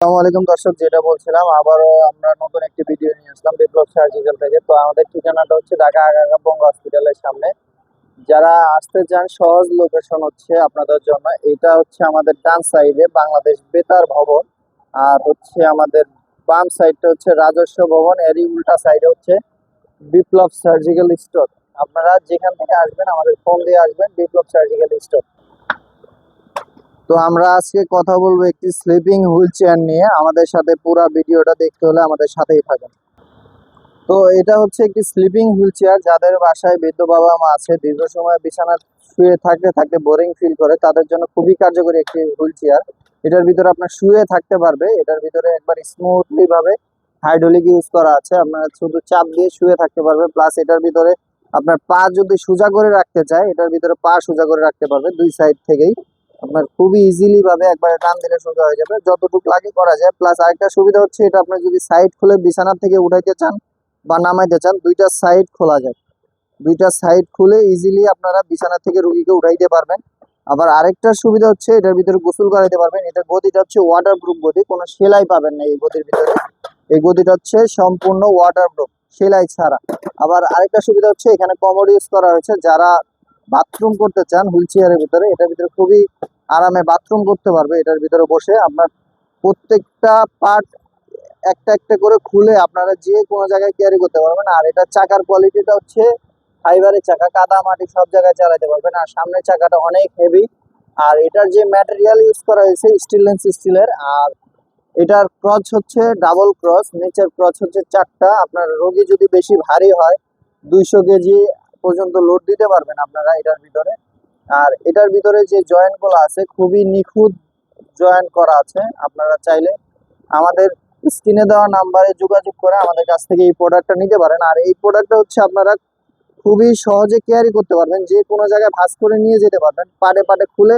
আসসালামু আলাইকুম দর্শক, যেটা বলছিলাম, আবারও আমরা নতুন একটি ভিডিও নিয়ে আসলাম বিপ্লব সার্জিক্যাল থেকে। তো আমাদের ঠিকানাটা হচ্ছে ঢাকা আগারগা হসপিটালের সামনে। যারা আসতে চান, সহজ লোকেশন হচ্ছে আপনাদের জন্য। এটা হচ্ছে আমাদের ডান সাইডে বাংলাদেশ বেতার ভবন। আর হচ্ছে আমাদের বাম সাইডটা হচ্ছে রাজস্ব ভবন। এরই উল্টা সাইডে হচ্ছে বিপ্লব সার্জিক্যাল স্টোর আপনারা যেখান থেকে আসবেন, আমাদের ফোন দিয়ে আসবেন বিপ্লব সার্জিক্যাল স্টোর তো আমরা আজকে কথা বলব একটি স্লিপিং হুইল চেয়ার নিয়ে। আমাদের সাথে পুরো ভিডিওটা দেখতে হলে আমাদের সাথেই থাকুন। তো এটা হচ্ছে একটি স্লিপিং হুইল চেয়ার যাদের বাসায় বৃদ্ধ বাবা মা আছে, দীর্ঘ সময় বিছানা শুয়ে থাকতে থাকতে বোরিং ফিল করে, তাদের জন্য খুবই কার্যকরী একটি হুইল চেয়ার এটার ভিতরে আপনার শুয়ে থাকতে পারবে। এটার ভিতরে একবার স্মুথলি ভাবে হাইড্রোলিক ইউজ করা আছে। আপনার শুধু চাপ দিয়ে শুয়ে থাকতে পারবে। প্লাস এটার ভিতরে আপনার পা যদি সোজা করে রাখতে চায়, এটার ভিতরে পা সোজা করে রাখতে পারবে দুই সাইড থেকেই। আপনার খুবই ইজিলি ভাবে একবারে টান দিলে সোজা হয়ে যাবে। যতটুকু লাগে করা যায়। প্লাস আরেকটা সুবিধা হচ্ছে এটা আপনি যদি সাইড খুলে বিছানা থেকে উঠাইতে চান বা নামাইতে চান, দুইটা সাইড খোলা যায়। দুইটা সাইড খুলে ইজিলি আপনারা বিছানা থেকে রুগীকে উঠাইতে পারবেন। আবার আরেকটা সুবিধা হচ্ছে এটার ভিতরে গোসল করাইতে পারবেন। এটার গদিটা হচ্ছে ওয়াটার প্রুফ গদি, কোনো সেলাই পাবেন না এই গদির ভিতরে। এই গদিটা হচ্ছে সম্পূর্ণ ওয়াটার প্রুফ সেলাই ছাড়া। আবার আরেকটা সুবিধা হচ্ছে এখানে কমোড ইউজ করা হয়েছে। যারা বাথরুম করতে চান হুইল চেয়ারের ভিতরে, এটার ভিতরে খুবই আরামে বাথরুম করতে পারবে। এটার ভিতরে বসে আপনার প্রত্যেকটা পার্ট একটা একটা করে খুলে আপনারা যে কোনো জায়গায় ক্যারি করতে পারবেন। আর এটা চাকার কোয়ালিটিটা হচ্ছে ফাইবারের চাকা, কাদা মাটি সব জায়গায় চালাতে পারবেন। আর সামনের চাকাটা অনেক হেভি আর এটার যে ম্যাটেরিয়াল ইউজ করা হয়েছে স্টিলনেস স্টিলের আর এটার ক্রচ হচ্ছে ডাবল ক্রস নিচের ক্রচ হচ্ছে চারটা। আপনার রোগী যদি বেশি ভারী হয়, দুইশো কেজি পর্যন্ত লোড দিতে পারবেন আপনারা এটার ভিতরে। আর এটার ভিতরে যে জয়েন্টগুলো আছে, খুবই নিখুঁত জয়েন্ট করা আছে। আপনারা চাইলে আমাদের স্ক্রিনে দেওয়া নাম্বারে যোগাযোগ করে আমাদের কাছ থেকে এই প্রোডাক্টটা নিতে পারেন। আর এই প্রোডাক্টটা হচ্ছে আপনারা খুবই সহজে ক্যারি করতে পারবেন। যে কোনো জায়গায় ভাঁজ করে নিয়ে যেতে পারবেন। পাটে পাটে খুলে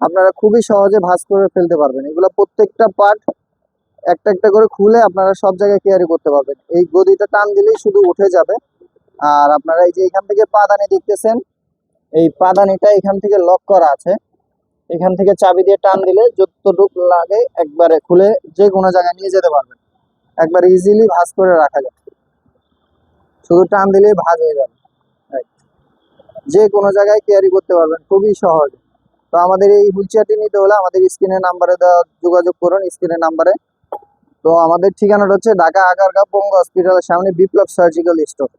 আপনারা খুবই সহজে ভাঁজ করে ফেলতে পারবেন। এগুলো প্রত্যেকটা পার্ট একটা একটা করে খুলে আপনারা সব জায়গায় ক্যারি করতে পারবেন। এই গদিটা টান দিলেই শুধু উঠে যাবে। আর আপনারা এই যে এখান থেকে পাদানি দেখতেছেন, এই পাদানিটা এখান থেকে লক করা আছে। এখান থেকে চাবি দিয়ে টান দিলে যতটুক লাগে একবারে খুলে যে কোনো জায়গায় নিয়ে যেতে পারবেন। একবার ইজিলি ভাজ করে রাখা যায়। শুধু টান দিলেই ভাজ হয়ে যাবে। যে কোনো জায়গায় ক্যারি করতে পারবেন, খুবই সহজ। তো আমাদের এই হুইলচেয়ারটি নিতে হলে আমাদের স্ক্রিনের নাম্বারে দেওয়া যোগাযোগ করুন স্ক্রিনের নাম্বারে। তো আমাদের ঠিকানাটা হচ্ছে ঢাকা আগারগাঁ বঙ্গ হসপিটালের সামনে বিপ্লব সার্জিক্যাল স্টোর।